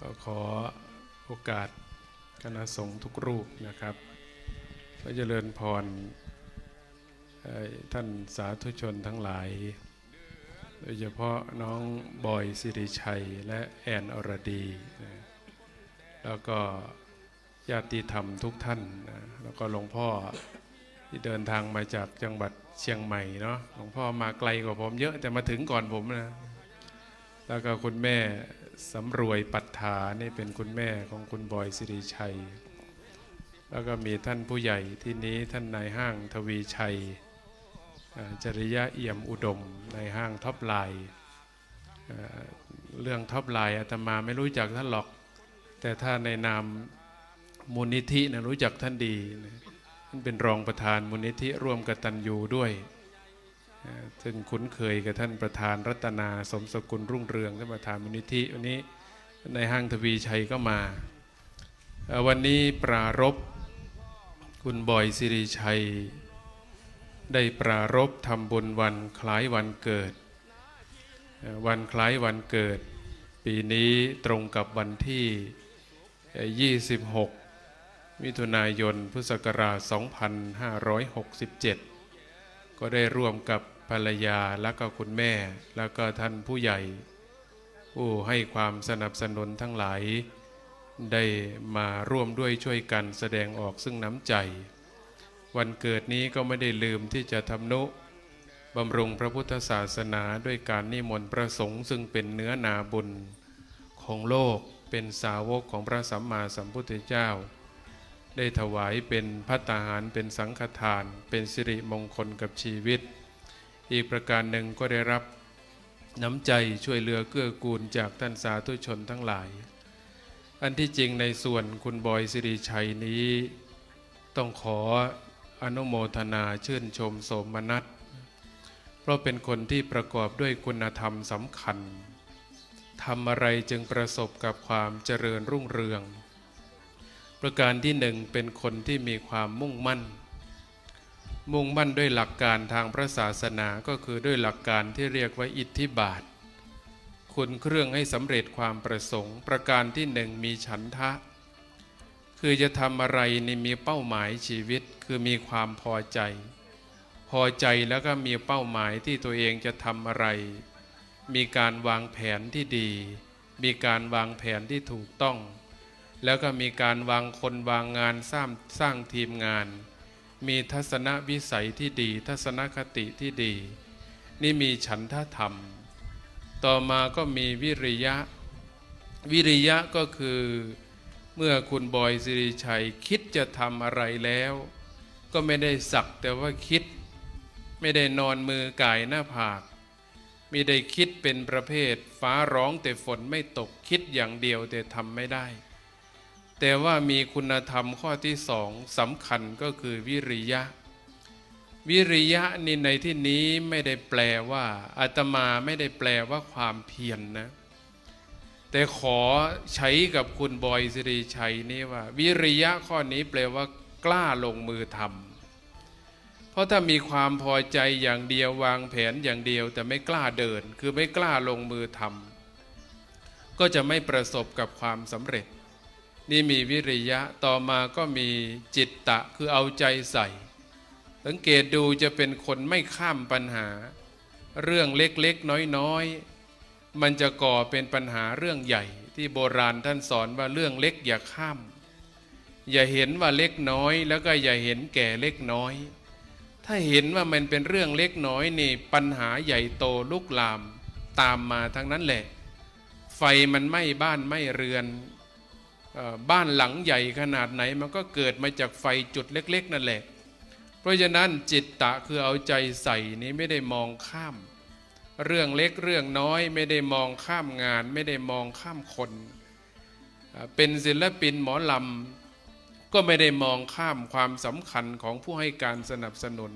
ก็ขอโอกาสคณะสงฆ์ทุกรูปนะครับพระเจริญพรท่านสาธุชนทั้งหลาย โดยเฉพาะน้องบอยสิริชัยและแอนอรดี แล้วก็ญาติธรรมทุกท่านนะแล้วก็หลวงพ่อที่เดินทางมาจากจังหวัดเชียงใหม่เนาะหลวงพ่อมาไกลกว่าผมเยอะแต่มาถึงก่อนผมนะ แล้วก็คุณแม่ สำรวยปัฏฐานี่เป็นคุณแม่ของคุณบอยสิริชัย แล้วก็มีท่านผู้ใหญ่ที่นี้ท่านนายห้างทวีชัย จริยะเอี่ยมอุดมในห้างท็อปไลน์เรื่องท็อปไลน์อาตมาไม่รู้จักท่านหรอก แต่ถ้าในนามมูลนิธินะรู้จักท่านดีนะท่านเป็นรองประธานมูลนิธิร่วมกตัญญูด้วย ซึ่งคุ้นเคยกับท่านประธานรัตนาสมสกุลรุ่งเรืองท่านประธานมูลนิธิวันนี้ในห้างทวีชัยก็มา วันนี้ปรารบคุณบอยสิริชัย ได้ปรารบทำบุญวันคล้ายวันเกิด วันคล้ายวันเกิด ปีนี้ตรงกับวันที่เอ่อ26 มิถุนายนพุทธศักราช 2567 ก็ได้ร่วมกับภรรยาและก็คุณแม่ แล้วก็ท่านผู้ใหญ่ ผู้ให้ความสนับสนุนทั้งหลาย ได้มาร่วมด้วยช่วยกันแสดงออกซึ่งน้ำใจ วันเกิดนี้ก็ไม่ได้ลืมที่จะทำนุบำรุงพระพุทธศาสนาด้วยการนิมนต์พระสงฆ์ซึ่งเป็นเนื้อนาบุญของโลกเป็นสาวกของพระสัมมาสัมพุทธเจ้า ได้ถวายเป็นพัตตาหารเป็นสังฆทาน เป็นสิริมงคลกับชีวิต อีกประการหนึ่งก็ได้รับน้ำใจช่วยเหลือเกื้อกูลจากท่านสาธุชนทั้งหลาย อันที่จริงในส่วนคุณบอยสิริชัยนี้ ต้องขออนุโมทนาชื่นชมโสมนัสเพราะเป็นคนที่ประกอบด้วยคุณธรรมสำคัญทำอะไรจึงประสบกับความเจริญรุ่งเรือง ประการที่หนึ่งเป็นคนที่มีความมุ่งมั่น มุ่งมั่นด้วยหลักการทางพระศาสนาก็คือด้วยหลักการที่เรียกว่าอิทธิบาท คุณเครื่องให้สำเร็จความประสงค์ ประการที่หนึ่งมีฉันทะ คือจะทำอะไรในมีเป้าหมายชีวิตคือมีความพอใจ พอใจแล้วก็มีเป้าหมายที่ตัวเองจะทำอะไร มีการวางแผนที่ดี มีการวางแผนที่ถูกต้อง แล้วก็มีการวางคนวางงานสร้างสร้างทีมงาน มีทัศนวิสัยที่ดี ทัศนคติที่ดี นี่มีฉันทธรรม ต่อมาก็มีวิริยะ วิริยะก็คือเมื่อคุณบอยสิริชัยคิดจะทำอะไรแล้ว ก็ไม่ได้สักแต่ว่าคิด ไม่ได้นอนมือกายหน้าผากม่ได้คิดเป็นประเภท ฟ้าร้องแต่ฝนไม่ตกคิดอย่างเดียวแต่ทำไม่ได้ แต่ว่ามีคุณธรรมข้อที่สองสำคัญก็คือวิริยะ วิริยะนี่ในที่นี้ไม่ได้แปลว่าอาตมาไม่ได้แปลว่าความเพียรนนะแต่ขอใช้กับคุณบอยสิริชัยนี่ว่า วิริยะข้อนี้แปลว่ากล้าลงมือทำเพราะถ้ามีความพอใจอย่างเดียววางแผนอย่างเดียว แต่ไม่กล้าเดิน คือไม่กล้าลงมือทำก็จะไม่ประสบกับความสำเร็จ นี่มีวิริยะต่อมาก็มีจิตตะคือเอาใจใส่ สังเกตดูจะเป็นคนไม่ข้ามปัญหา เรื่องเล็กๆน้อยๆ มันจะก่อเป็นปัญหาเรื่องใหญ่ ที่โบราณท่านสอนว่าเรื่องเล็กอย่าข้าม อย่าเห็นว่าเล็กน้อย แล้วก็อย่าเห็นแก่เล็กน้อย ถ้าเห็นว่ามันเป็นเรื่องเล็กน้อยนี่ปัญหาใหญ่โตลุกลามตามมาทั้งนั้นแหละ ไฟมันไหม้บ้านไหม้เรือน บ้านหลังใหญ่ขนาดไหนมันก็เกิดมาจากไฟจุดเล็ก ๆ นั่นแหละ เพราะฉะนั้นจิตตะคือเอาใจใส่นี้ไม่ได้มองข้าม เรื่องเล็กเรื่องน้อยไม่ได้มองข้ามงาน ไม่ได้มองข้ามคน เป็นศิลปินหมอลำก็ไม่ได้มองข้ามความสำคัญของผู้ให้การสนับสนุน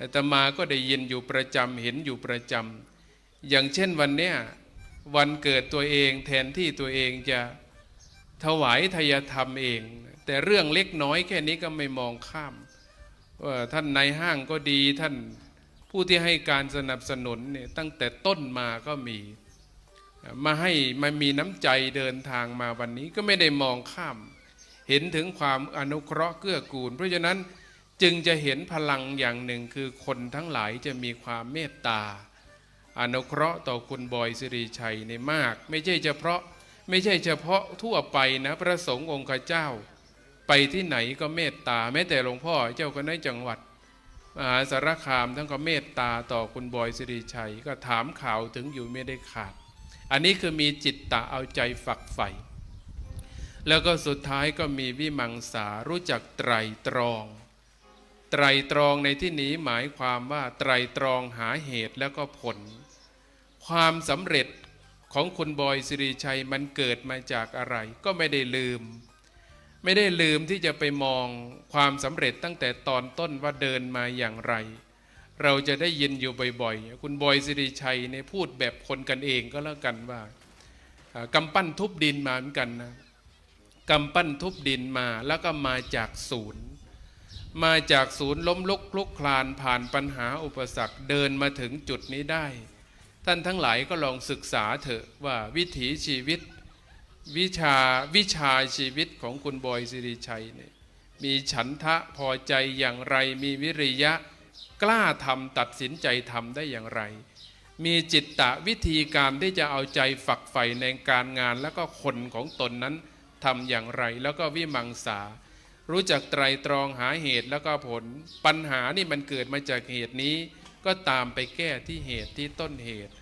อาตมาก็ได้ยินอยู่ประจำเห็นอยู่ประจำอย่างเช่นวันเนี้ยวันเกิดตัวเองแทนที่ตัวเองจะ ถวายทายธรรมเอง แต่เรื่องเล็กน้อยแค่นี้ก็ไม่มองข้ามว่าท่านนายห้างก็ดีท่านผู้ที่ให้การสนับสนุนเนี่ยตั้งแต่ต้นมาก็มีมาให้มามีน้ำใจเดินทางมาวันนี้ก็ไม่ได้มองข้าม เห็นถึงความอนุเคราะห์เกื้อกูล เพราะฉะนั้นจึงจะเห็นพลังอย่างหนึ่งคือคนทั้งหลายจะมีความเมตตา อนุเคราะห์ต่อคุณบอยสิริชัยในมาก ไม่ใช่เฉพาะ ไม่ใช่เฉพาะทั่วไปนะพระสงฆ์องค์เจ้า ไปที่ไหนก็เมตตาแม้แต่หลวงพ่อเจ้าคณะจังหวัดมหาสารคามท่านก็เมตตาต่อคุณบอยสิริชัย ก็ถามข่าวถึงอยู่ไม่ได้ขาด อันนี้คือมีจิตตะเอาใจฝักใฝ่แล้วก็สุดท้ายก็มีวิมังสารู้จักไตรตรอง ไตรตรองในที่นี้หมายความว่าไตรตรองหาเหตุแล้วก็ผล ความสำเร็จ ของคุณบอยสิริชัยมันเกิดมาจากอะไร ก็ไม่ได้ลืม ไม่ได้ลืมที่จะไปมองความสำเร็จตั้งแต่ตอนต้นว่าเดินมาอย่างไร เราจะได้ยินอยู่บ่อยๆ คุณบอยสิริชัยเนี่ยพูดแบบคนกันเองก็แล้วกันว่าอ่ากำปั้นทุบดินมาเหมือนกันนะกำปั้นทุบดินมาแล้วก็มาจากศูนย์มาจากศูนย์ล้มลุกคลุกคลานผ่านปัญหาอุปสรรคเดินมาถึงจุดนี้ได้ ท่านทั้งหลายก็ลองศึกษาเถอะว่าวิถีชีวิตวิชาวิชาชีวิตของคุณบอยสิริชัยเนี่ยมีฉันทะพอใจอย่างไร มีวิริยะกล้าทำตัดสินใจทำได้อย่างไร มีจิตตะวิธีการที่จะเอาใจฝักใฝ่ในการงานแล้วก็คนของตนนั้นทำอย่างไร แล้วก็วิมังสา รู้จักไตรตรองหาเหตุแล้วก็ผลปัญหานี่มันเกิดมาจากเหตุนี้ ก็ตามไปแก้ที่เหตุที่ต้นเหตุ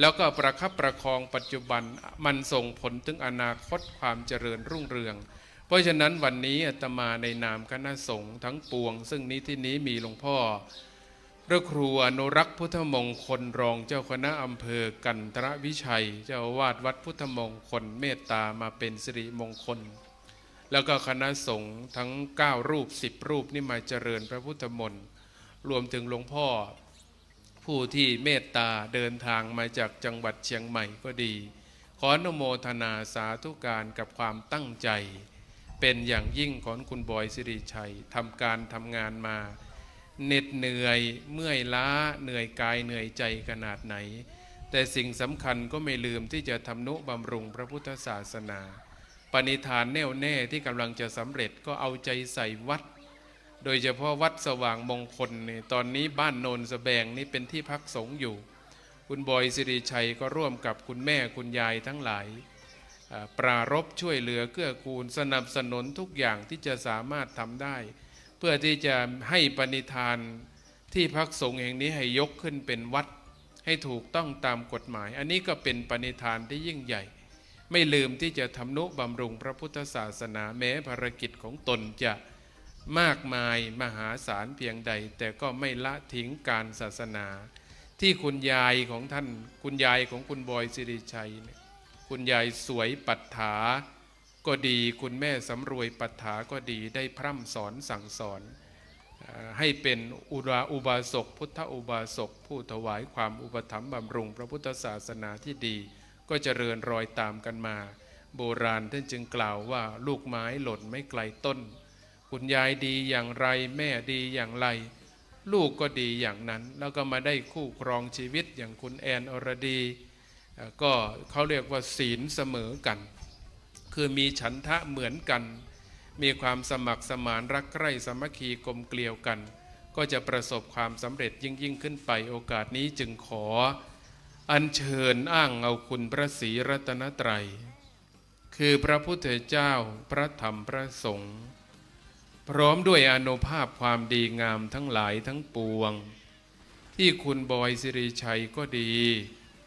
แล้วก็ประคับประคองปัจจุบันมันส่งผลถึงอนาคตความเจริญรุ่งเรือง เพราะฉะนั้นวันนี้อาตมาในนามคณะสงฆ์ทั้งปวง ซึ่งนี้ที่นี้มีหลวงพ่อพระครูอนุรักษ์พุทธมงคลรองเจ้าคณะอำเภอกันทรวิชัย เจ้าวาดวัดพุทธมงคลเมตตามาเป็นสิริมงคล แล้วก็คณะสงฆ์ทั้ง 9 รูป 10 รูปนี่มาเจริญพระพุทธมนต์รวมถึงหลวงพ่อ ผู้ที่เมตตาเดินทางมาจากจังหวัดเชียงใหม่ก็ดี ขออนุโมทนาสาธุการกับความตั้งใจ เป็นอย่างยิ่งของคุณบอยสิริชัยทำการทำงานมาเหน็ดเหนื่อยเมื่อยล้าเหนื่อยกายเหนื่อยใจขนาดไหน แต่สิ่งสำคัญก็ไม่ลืมที่จะทำนุบำรุงพระพุทธศาสนา ปณิธานแน่วแน่ที่กำลังจะสำเร็จก็เอาใจใส่วัด โดยเฉพาะวัดสว่างมงคลนี่ตอนนี้บ้านโนนสแบงนี่เป็นที่พักสงฆ์อยู่ คุณบอยสิริชัยก็ร่วมกับคุณแม่คุณยายทั้งหลาย ปรารบช่วยเหลือเกื้อกูลสนับสนุนทุกอย่างที่จะสามารถทำได้ เพื่อที่จะให้ปณิธานที่พักสงฆ์แห่งนี้ให้ยกขึ้นเป็นวัดให้ถูกต้องตามกฎหมาย อันนี้ก็เป็นปณิธานที่ยิ่งใหญ่ ไม่ลืมที่จะทำนุบำรุงพระพุทธศาสนาแม้ภารกิจของตนจะ มากมายมหาศาลเพียงใด แต่ก็ไม่ละทิ้งการศาสนา ที่คุณยายของท่านคุณยายของคุณบอยสิริชัยเนี่ยคุณยายสวยปัฏฐาก็ดี คุณแม่สำรวยปัฏฐาก็ดีได้พร่ำสอนสั่งสอน ให้เป็นอุราอุบาสกพุทธอุบาสกผู้ถวายความอุปถัมภ์บำรุงพระพุทธศาสนาที่ดี ก็เจริญรอยตามกันมา โบราณท่านจึงกล่าวว่าลูกไม้หล่นไม่ไกลต้น คุณยายดีอย่างไร แม่ดีอย่างไร ลูกก็ดีอย่างนั้น แล้วก็มาได้คู่ครองชีวิตอย่างคุณแอนอรดี ก็เขาเรียกว่าศีลเสมอกัน คือมีฉันทะเหมือนกัน มีความสมัครสมานรักใคร่สมัคคีกลมเกลียวกัน ก็จะประสบความสำเร็จยิ่งยิ่งขึ้นไปโอกาสนี้จึงขอ อัญเชิญอ้างเอาคุณพระศรีรัตนตรัย คือพระพุทธเจ้าพระธรรมพระสงฆ์ พร้อมด้วยอนุภาพความดีงามทั้งหลายทั้งปวง ที่คุณบอยสิริชัยก็ดี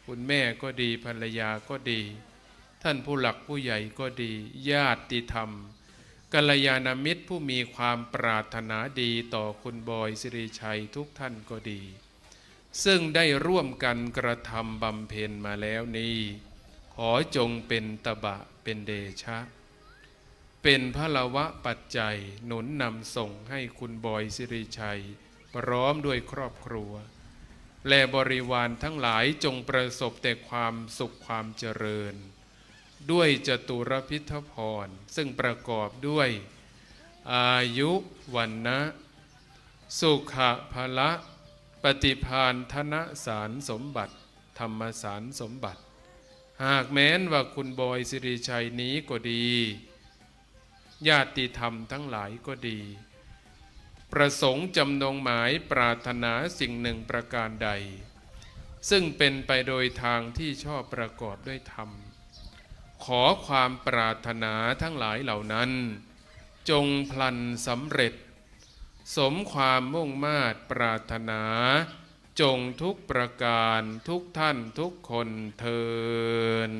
คุณแม่ก็ดีภรรยาก็ดี ท่านผู้หลักผู้ใหญ่ก็ดี ญาติธรรมกัลยาณมิตรผู้มีความปรารถนาดีต่อคุณบอยสิริชัยทุกท่านก็ดี ซึ่งได้ร่วมกันกระทำบำเพ็ญมาแล้วนี้ ขอจงเป็นตบะเป็นเดชะ เป็นพระละวะปัจจัยหนุนนำส่งให้คุณบอยสิริชัย พร้อมด้วยครอบครัว และบริวารทั้งหลายจงประสบแต่ความสุขความเจริญ ด้วยจตุรพิทพร ซึ่งประกอบด้วย อายุวันนะสุขะภละปฏิพานธนสารสมบัติ ธรรมสารสมบัติ หากแม้นว่าคุณบอยสิริชัยนี้ก็ดี ญาติธรรมทั้งหลายก็ดี ประสงค์จำนงหมายปรารถนาสิ่งหนึ่งประการใด ซึ่งเป็นไปโดยทางที่ชอบประกอบด้วยธรรม ขอความปรารถนาทั้งหลายเหล่านั้น จงพลันสำเร็จ สมความมุ่งมาตรปรารถนา จงทุกประการทุกท่านทุกคนเทิน